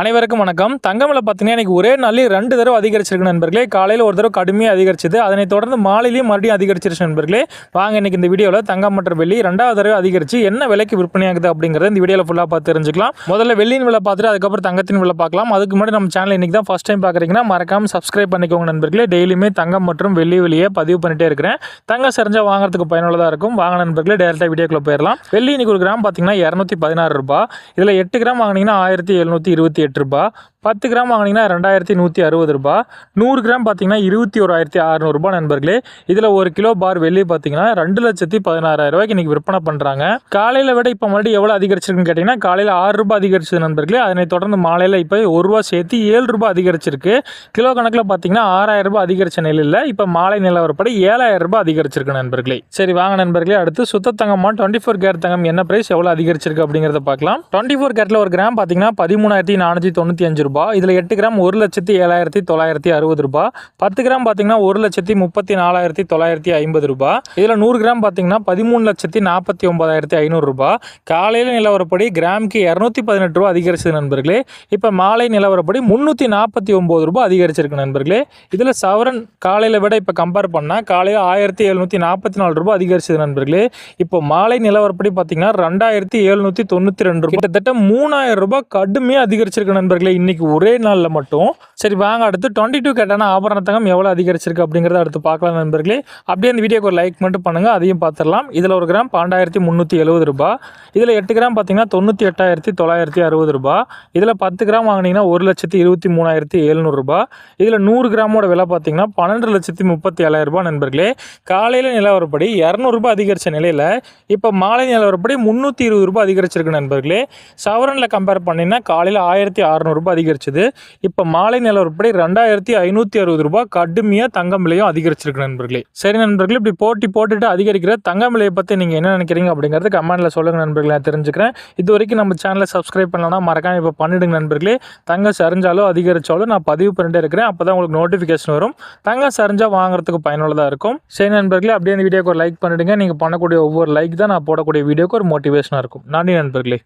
அனைவருக்கும் வணக்கம். தங்கமில் பார்த்தீங்கன்னா இன்றைக்கி ஒரே நாளில் ரெண்டு தடவை அதிகரிச்சிருக்கு நண்பர்களே. காலையில் ஒரு தடவை கடுமையாக அதிகரிச்சது. அதனை தொடர்ந்து மாலையிலையும் மறுபடியும் அதிகரிச்சிருச்சு நண்பர்களே. வாங்க இன்னைக்கு இந்த வீடியோவில் தங்கம் மற்றும் வெள்ளி ரெண்டாவது தடவை அதிகரிச்சு என்ன விலைக்கு விற்பனையாகுது அப்படிங்கிறத இந்த வீடியோவில் ஃபுல்லாக பார்த்து தெரிஞ்சுக்கலாம். முதல்ல வெள்ளியின் விலை பார்த்துட்டு அதுக்கப்புறம் தங்கத்தின் விலை பார்க்கலாம். அதுக்கு முன்னாடி நம்ம சேனல் இன்றைக்கி தான் ஃபஸ்ட் டைம் பார்க்குறீங்கன்னா மறக்காமல் சப்ஸ்கிரைப் பண்ணிக்கோங்க நண்பர்களே. டெய்லியுமே தங்கம் மற்றும் வெள்ளி வெளியே பதிவு பண்ணிட்டே இருக்கிறேன். தங்கம் சரிஞ்சாக வாங்குறதுக்கு பயனுள்ளதாக இருக்கும். வாங்க நண்பர்களே டேரெக்டாக வீடியோக்குள்ளே போயிடலாம். வெள்ளி இன்னைக்கு ஒரு கிராம் பார்த்தீங்கன்னா இரநூத்தி பதினாறு ரூபாய். இதில் எட்டு கிராம் வாங்கினீங்கன்னா ஆயிரத்தி எழுநூற்றி இருபத்தி எட்டு ரூபாய் பத்து கிராம் வாங்கினீங்கன்னா ரெண்டாயிரத்தி நூற்றி அறுபது ரூபாய் நூறு கிராம் பார்த்தீங்கன்னா இருபத்தி ஓராயிரத்தி அறநூறுபா நண்பர்களே. இதில் ஒரு கிலோ பார் வெள்ளி பார்த்தீங்கன்னா ரெண்டு லட்சத்தி பதினாறாயிரம் ரூபாய்க்கு இன்றைக்கி விற்பனை பண்ணுறாங்க காலையில் விட இப்போ மறுபடியும் எவ்வளோ அதிகரிச்சிருக்குன்னு கேட்டிங்கன்னா காலையில் ஆறு ரூபாய் அதிகரிச்சது நண்பர்களே. அதனை தொடர்ந்து மாலையில் இப்போ ஒரு ரூபா சேர்த்து ஏழு ரூபாய் அதிகரிச்சிருக்கு. கிலோ கணக்கில் பார்த்தீங்கன்னா ஆறாயிரம் ரூபாய் அதிகரிச்ச நிலையில் இப்போ மாலை நிலவரப்படி ஏழாயிரம் ரூபாய் அதிகரிச்சிருக்கு நண்பர்களே. சரி வாங்க நண்பர்களே. அடுத்து சுத்த தங்கமா டுவெண்ட்டி ஃபோர் கேர் தங்கம் என்ன பிரைஸ் எவ்வளோ அதிகரிச்சிருக்கு அப்படிங்கிறத பார்க்கலாம். டுவெண்ட்டி ஃபோர் கேரட்டில் ஒரு கிராம் பார்த்தீங்கன்னா பதிமூணாயிரத்தி நானூற்றி தொண்ணூற்றி அஞ்சு ரூபா. இதில் எட்டு கிராம் ஒரு லட்சத்தி ஏழாயிரத்தி தொள்ளாயிரத்தி அறுபது ரூபாய் பத்து கிராம் பார்த்தீங்கன்னா ஒரு லட்சத்தி முப்பத்தி நாலாயிரத்தி தொள்ளாயிரத்தி ஐம்பது ரூபா. இதில் நூறு கிராம் பார்த்தீங்கன்னா பதிமூணு லட்சத்தி நாற்பத்தி ஒன்பதாயிரத்தி ஐநூறு காலையில் நிலவரப்படி கிராமுக்கு இரநூத்தி பதினெட்டு ரூபா அதிகரிச்சது நண்பர்களே. இப்போ மாலை நிலவரப்படி முந்நூற்றி நாற்பத்தி ஒம்பது ரூபாய் அதிகரிச்சிருக்கு நண்பர்களே. இதில் சவரன் காலையில் விட இப்போ கம்பேர் பண்ணால் காலையில் ஆயிரத்தி எழுநூற்றி நாற்பத்தி நாலு ரூபாய் அதிகரிச்சது நண்பர்களே. இப்போ மாலை நிலவரப்படி பார்த்தீங்கன்னா ரெண்டாயிரத்தி எழுநூற்றி தொண்ணூற்றி ரெண்டு ரூபா. கிட்டத்தட்ட மூணாயிரம் ரூபாய் கடுமையாக வச்சுருக்க நண்பர்களே இன்னைக்கு ஒரே நாளில் மட்டும் சரி வாங்க அடுத்து டுவெண்ட்டி டூ கேட்டான ஆபரண தங்கம் எவ்வளோ அதிகரிச்சிருக்கு அப்படிங்கிறத அடுத்து பார்க்கலாம் நண்பர்களே. அப்படியே அந்த வீடியோக்கு ஒரு லைக் மட்டும் பண்ணுங்கள் அதையும் பார்த்துடலாம். இதில் ஒரு கிராம் பன்னெண்டாயிரத்தி முந்நூற்றி எழுபது ரூபாய் இதில் எட்டு கிராம் பார்த்தீங்கன்னா தொண்ணூற்றி எட்டாயிரத்தி தொள்ளாயிரத்தி அறுபது ரூபா. இதில் பத்து கிராம் வாங்கினீங்கன்னா ஒரு லட்சத்தி இருபத்தி மூணாயிரத்தி எழுநூறுபா இதில் நூறு கிராமோட விலை பார்த்தீங்கன்னா பன்னெண்டு லட்சத்தி முப்பத்தி ஏழாயிரரூபா நண்பர்களே. காலையில் நிலவரப்படி இரநூறுபா அதிகரித்த நிலையில் இப்போ மாலை நிலவரப்படி முந்நூற்றி இருபது ரூபாய் அதிகரிச்சிருக்கு நண்பர்களே. சவரனில் கம்பேர் பண்ணிங்கன்னா காலையில் ஆயிரத்தி அறநூறுபா அதிகரிச்சது. இப்போ மாலை நிலவரப்படி ரெண்டாயிரத்தி ஐநூற்றி அறுபது ரூபாய் கடுமையாக தங்கம் விலையும் அதிகரிச்சிருக்கு நண்பர்களே. சரி நண்பர்களே இப்படி போட்டி போட்டுட்டு அதிகரிக்கிற தங்கம் விலையை பற்றி நீங்கள் என்ன நினைக்கிறீங்க அப்படிங்கிறது கமெண்ட்டில் சொல்லுங்கள் நண்பர்களே நான் தெரிஞ்சுக்கிறேன். இது வரைக்கும் நம்ம சேனலை சப்ஸ்கிரைப் பண்ணலாம் மறக்காம இப்போ பண்ணிடுங்க நண்பர்களே. தங்கம் சரிஞ்சாலும் அதிகரிச்சாலும் நான் பதிவு பண்ணிட்டே இருக்கிறேன். அப்போ தான் உங்களுக்கு நோட்டிஃபிகேஷன் வரும். தங்கம் சரிஞ்சா வாங்குறதுக்கு பயனுள்ளதாக இருக்கும். சரி நண்பர்களே அப்படியே இந்த வீடியோக்கு ஒரு லைக் பண்ணிடுங்க. நீங்கள் பண்ணக்கூடிய ஒவ்வொரு லைக் தான் நான் போடக்கூடிய வீடியோக்கு ஒரு மோட்டிவேஷனாக இருக்கும். நன்றி நண்பர்களே.